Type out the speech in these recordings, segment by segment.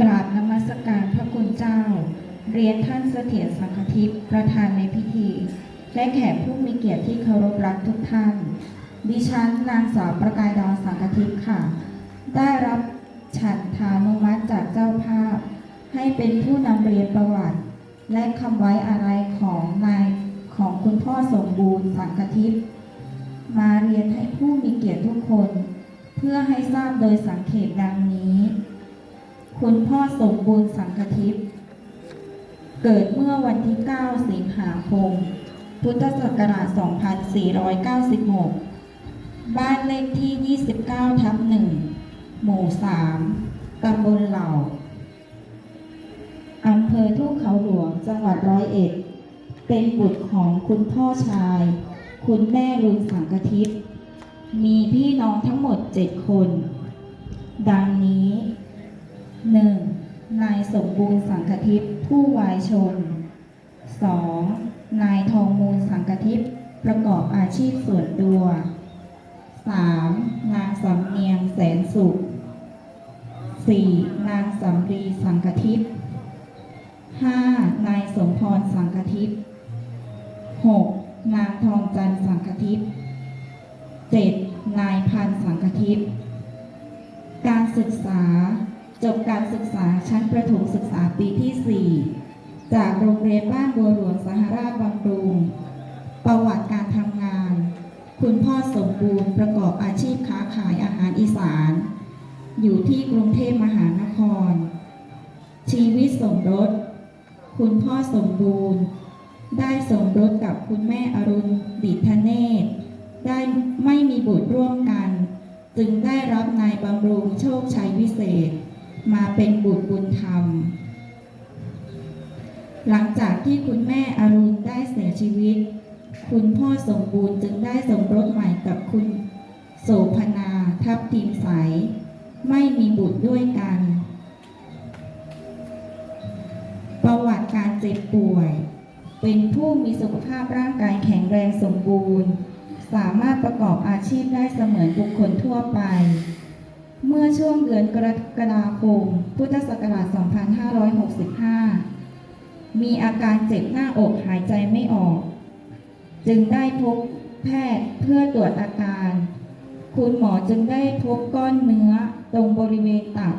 กราบนมัสการพระคุณเจ้า เรียนท่านเสถียรสังฆทิพย์ประธานในพิธี และแขกผู้มีเกียรติที่เคารพรักทุกท่าน ดิฉันนางสาวประกายดาวสังฆทิพย์ค่ะ ได้รับฉันทานุมัติจากเจ้าภาพ ให้เป็นผู้นำเรียนประวัติ และคำไว้อะไรของนายของคุณพ่อสมบูรณ์สังฆทิพย์มาเรียนให้ผู้มีเกียรติทุกคน เพื่อให้ทราบโดยสังเขปดังนี้ คุณพ่อสมบูรณ์สังฆทิพย์เกิดเมื่อวันที่ 9 สิงหาคม พุทธศักราช 2496 บ้านเลขที่ 29 ทับ 1 หมู่ 3 ตำบลเหล่า อำเภอทุ่งเขาหลวง จังหวัดร้อยเอ็ด เป็นบุตรของคุณพ่อชาย คุณแม่ลุนสังกทิพย์มีพี่น้องทั้งหมดเจ็ดคน ดังนี้ 1. นายสมบูรณ์สังกทิพย์ผู้วายชน 2. นายทองมูลสังกทิพย์ประกอบอาชีพส่วนตัว 3. นางสำเนียงแสนสุข 4. นางสำรีสังกทิพย์ 5. นายสมพรสังกทิพย์ 6. นางทองจันทร์สังกทิพย์ 7. นายพันสังกทิพย์ การศึกษา จบการศึกษาชั้นประถมศึกษาปีที่ 4 จากโรงเรียนบ้านบัวหลวงสหราชบำรุง ประวัติการทำงาน คุณพ่อสมบูรณ์ประกอบอาชีพค้าขายอาหารอีสาน อยู่ที่กรุงเทพมหานคร ชีวิตสมรส คุณพ่อสมบูรณ์ ได้สมรสกับคุณแม่อรุณดิษฐเนศได้ไม่มีบุตรร่วมกัน จึงได้รับนายบำรุงโชคชัยวิเศษ มาเป็นบุตรบุญธรรม หลังจากที่คุณแม่อรุณได้เสียชีวิต คุณพ่อสมบูรณ์จึงได้สมรสใหม่กับคุณโสพนาทับทิมใส ไม่มีบุตรด้วยกัน ประวัติการเจ็บป่วย เป็นผู้มีสุขภาพร่างกายแข็งแรงสมบูรณ์ สามารถประกอบอาชีพได้เสมือนบุคคลทั่วไป เมื่อช่วงเดือนกรกฎาคม พุทธศักราช 2565 มีอาการเจ็บหน้าอกหายใจไม่ออก จึงได้พบแพทย์เพื่อตรวจอาการ คุณหมอจึงได้พบก้อนเนื้อตรงบริเวณตับ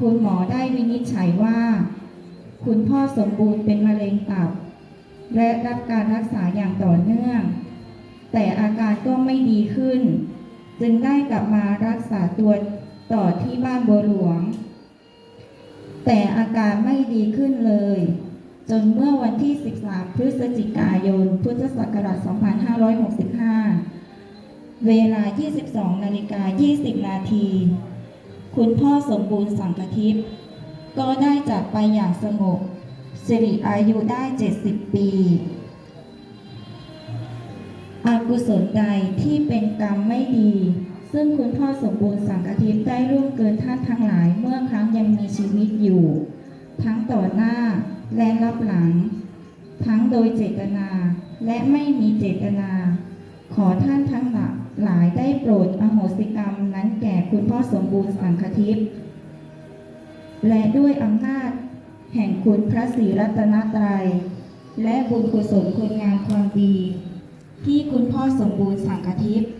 คุณหมอได้วินิจฉัยว่า คุณพ่อสมบูรณ์เป็นมะเร็งตับ และรับการรักษาอย่างต่อเนื่อง แต่อาการก็ไม่ดีขึ้น จึงได้กลับมารักษาตัวต่อที่บ้านบัวหลวง แต่อาการไม่ดีขึ้นเลย จนเมื่อวันที่ 13 พฤศจิกายน พุทธศักราช 2565 เวลา 22 นาฬิกา 20 นาที คุณพ่อสมบูรณ์สังกทิพย์ก็ได้จากไปอย่างสงบสิริอายุได้ 70 ปี อากุศลใดที่เป็นกรรมไม่ดี ซึ่งคุณพ่อสมบูรณ์สังกทิพย์ได้ร่วงเกินท่านทั้งหลายเมื่อครั้งยังมีชีวิตอยู่ ทั้งต่อหน้าและรับหลัง ทั้งโดยเจตนาและไม่มีเจตนา ขอท่านทั้งหลายได้โปรดอโหสิกรรมนั้นแก่คุณพ่อสมบูรณ์สังคทิพย์และด้วยอำนาจแห่งคุณพระศรีรัตนตรัย และบุญกุศลคุณงามความดี ที่คุณพ่อสมบูรณ์สังคทิพย์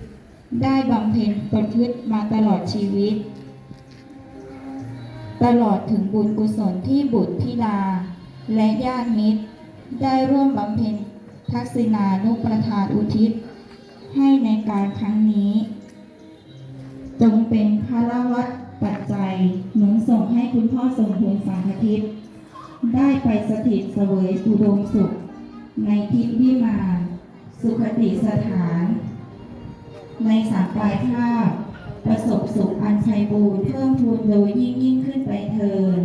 ได้บำเพ็ญประพฤติมาตลอดชีวิต ตลอดถึงบุญกุศลที่บุตรธิดาและญาติมิตร ได้ร่วมบำเพ็ญทักษิณานุประทานอุทิศ ให้ในการครั้งนี้ จงเป็นพระวัตปัจจัยหนุนส่งให้คุณพ่อสมบูรณ์สังคทิพย์ได้ไปสถิตเสวยอุดมสุข ในทิพย์วิมาน สุขติสถาน ในสามปลายภาพ ประสบสุขอันชัยบูรเพิ่มพูนโดยยิ่งยิ่งขึ้นไปเทิน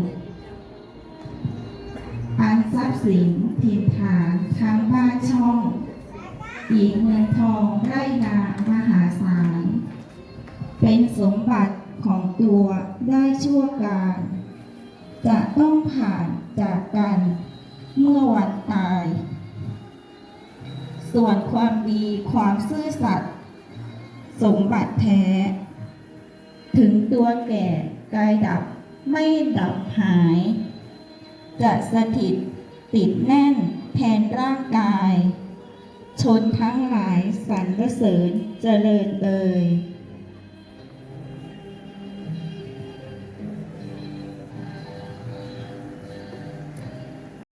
อันทรัพย์สินถิ่นฐานทั้งบ้านช่องอีกเงินทองไร่นามหาศาล เป็นสมบัติของตัวได้ชั่วการ จะต้องผ่านจากกัน ส่วนความดีความซื่อสัตย์สมบัติแท้ ถึงตัวแก่กายดับไม่ดับหาย จะสถิตติดแน่นแทนร่างกาย ชนทั้งหลายสรรเสริญเจริญเอ่ย